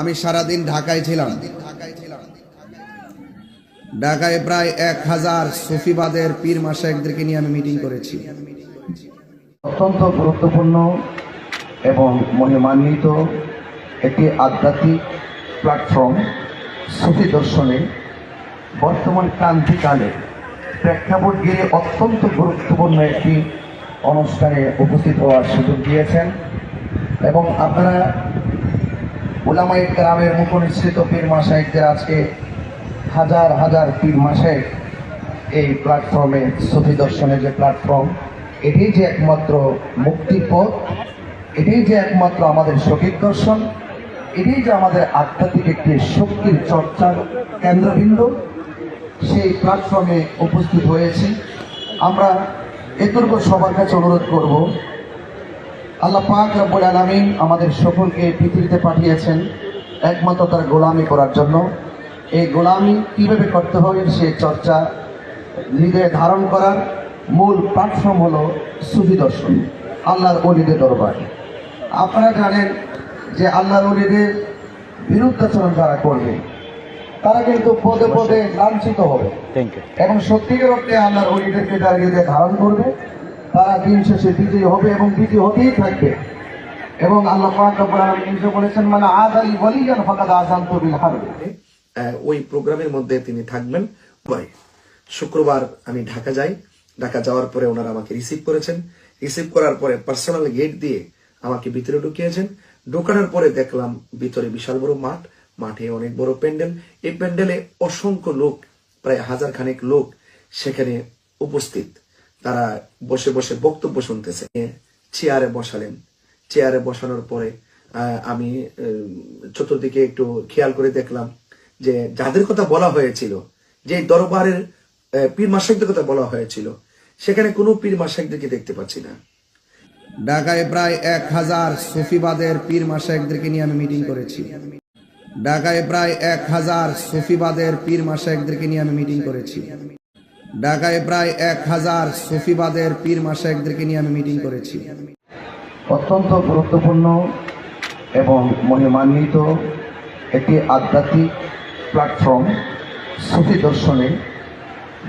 আমি সারাদিন ঢাকায় ছিলাম। ঢাকায় প্রায় এক হাজার সুফিবাদের পীর মাসায়কদেরকে নিয়ে আমি মিটিং করেছি। অত্যন্ত গুরুত্বপূর্ণ এবং মহিমান্বিত একটি আধ্যাত্মিক প্ল্যাটফর্ম সুফি দর্শনে বর্তমান ক্রান্তিকালে প্রেক্ষাপট গিয়ে অত্যন্ত গুরুত্বপূর্ণ একটি অনুষ্ঠানে উপস্থিত হওয়ার সুযোগ দিয়েছেন। এবং আপনারা ওলামাই গ্রামের মুখনিসৃত পীর মাসায়কদের আজকে হাজার হাজার পীর মাসায়ক এই প্ল্যাটফর্মে সুফি দর্শনের যে প্ল্যাটফর্ম এটাই যে একমাত্র মুক্তির পথ এটাই যে একমাত্র আমাদের সঠিক দর্শন এটাই যে আমাদের আধ্যাত্মিক একটি শক্তির চর্চার কেন্দ্রবিন্দু, সেই প্ল্যাটফর্মে উপস্থিত হয়েছি। আমরা এতটুকু সবার কাছে অনুরোধ করব আল্লাহ পাক রব্বুল আলামিন আমাদের সকলকে পৃথিবীতে পাঠিয়েছেন একমাত্র তার গোলামি করার জন্য। এই গোলামি কীভাবে করতে হয় সে চর্চা হৃদয়ে ধারণ করার মূল প্ল্যাটফর্ম হলো সুফি দর্শন আল্লাহর অলিদের দরবার। আপনারা জানেন যে আল্লাহর অলিদের বিরুদ্ধাচরণ যারা করবে তারা কিন্তু পদে পদে লাঞ্ছিত হবে। এবং সত্যিকার অর্থে আল্লাহর অলিদেরকে যারা হৃদয়ে ধারণ করবে। তারা দিন শেষে বিজয়ী হবে এবং বিজয়ী হতেই থাকবে। এবং আল্লাহ বলেছেন মানে আজ আলী ওয়ালিয়ান ফাকাদ আযানতু বিল হারব। ওই প্রোগ্রামের মধ্যে তিনি থাকবেন। শুক্রবার আমি ঢাকা যাই। ঢাকা যাওয়ার পরে ওনারা আমাকে রিসিভ করেছেন। রিসিভ করার পরে পার্সোনাল গেট দিয়ে আমাকে ভিতরে ঢুকিয়েছেন। ঢোকানোর পরে দেখলাম ভিতরে বিশাল বড় মাঠ। মাঠে অনেক বড় প্যান্ডেল। এই প্যান্ডেলে অসংখ্য লোক, প্রায় হাজার খানেক লোক সেখানে উপস্থিত। তারা বসে বসে বক্তব্য শুনতেছে। চেয়ারে বসালেন। চেয়ারে বসানোর পরে আমি চতুর্দিকে একটু খেয়াল করে দেখলাম যে যাদের কথা বলা হয়েছিল যে দরবারের পীর মাসাকদের কথা বলা হয়েছিল, সেখানে কোনো পীর মাসাকদেরকে দেখতে পাচ্ছি না। ঢাকায় প্রায় এক হাজার সুফিবাদের পীর মাসায়কদেরকে নিয়ে আমি মিটিং করেছি। ঢাকায় প্রায় এক হাজার সুফিবাদের পীর মাসায়কদেরকে নিয়ে আমি মিটিং করেছি। ঢাকায় প্রায় এক হাজার সুফিবাদের পীর মাসায়কদেরকে নিয়ে আমি মিটিং করেছি। অত্যন্ত গুরুত্বপূর্ণ এবং মহিমান্বিত একটি আধ্যাত্মিক প্ল্যাটফর্ম সুফি দর্শনে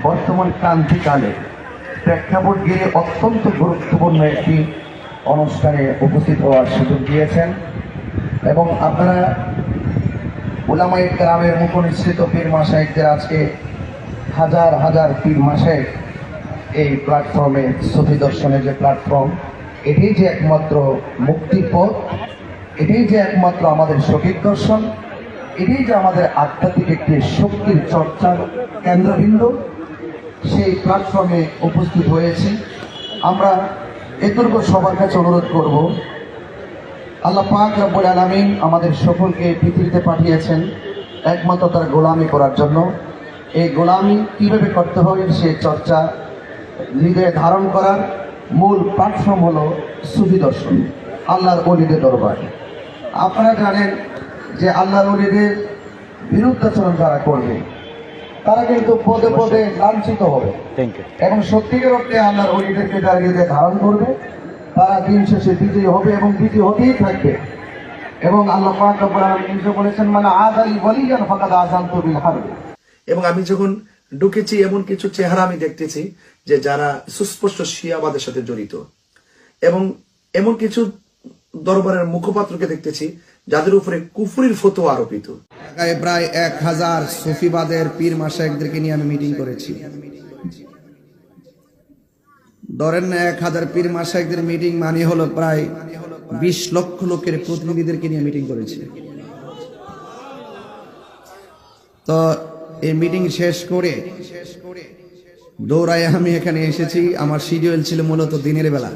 বর্তমান ক্রান্তিকালে প্রেক্ষাপট গিয়ে অত্যন্ত গুরুত্বপূর্ণ একটি অনুষ্ঠানে উপস্থিত হওয়ার সুযোগ দিয়েছেন এবং আপনারা ওলামাই গ্রামের মুখনিসৃত পীর মাসায়কদের আজকে হাজার হাজার পীর মাসে এই প্ল্যাটফর্মে সুফি দর্শনের যে প্ল্যাটফর্ম এটাই যে একমাত্র মুক্তির পথ এটাই যে একমাত্র আমাদের সঠিক দর্শন এটাই যে আমাদের আধ্যাত্মিক একটি শক্তির চর্চার কেন্দ্রবিন্দু, সেই প্ল্যাটফর্মে উপস্থিত হয়েছি। আমরা এতটুকু সবার কাছে অনুরোধ করব, আল্লাহ পাক রব্বুল আলামিন আমাদের সকলকে পৃথিবীতে পাঠিয়েছেন একমাত্র তার গোলামি করার জন্য। এই গোলামি কীভাবে করতে হয় সে চর্চা হৃদয়ে ধারণ করার মূল প্ল্যাটফর্ম হলো সুফি দর্শন আল্লাহর অলিদের দরবার। আপনারা জানেন যে আল্লাহর অলিদের বিরুদ্ধাচরণ যারা করবে তারা কিন্তু পদে পদে লাঞ্ছিত হবে। এবং সত্যিকার অর্থে আল্লাহর অলিদেরকে যারা হৃদয়ে ধারণ করবে তারা দিন শেষে বিজয়ী হবে এবং বিজয়ী হতেই থাকবে। এবং আল্লাহ পাক নিজে বলেছেন মানে আজ আলী ওয়ালিয়ান ফাকাদ আযানতু বিল হারব। এবং আমি যখন ঢুকেছি, এমন কিছু চেহারা আমি দেখতেছি যে যারা সুস্পষ্ট শিয়াবাদের সাথে জড়িত। এবং এমন কিছু দরবারের মুখপাত্রকে দেখতেছি যাদের উপরে কুফুরির ফতোয়া আরোপিত। প্রায় এক হাজার সুফিবাদের পীর মাসায়কদেরকে নিয়ে আমি মিটিং করেছি। ধরেন না, এক হাজার পীর মাসায়কদের মিটিং মানে হলো প্রায় বিশ লক্ষ লোকের প্রতিনিধিদেরকে নিয়ে মিটিং করেছি। তো এই মিটিং শেষ করে দৌড়ায় আমি এখানে এসেছি। আমার শিডিউল ছিল মূলত দিনের বেলা।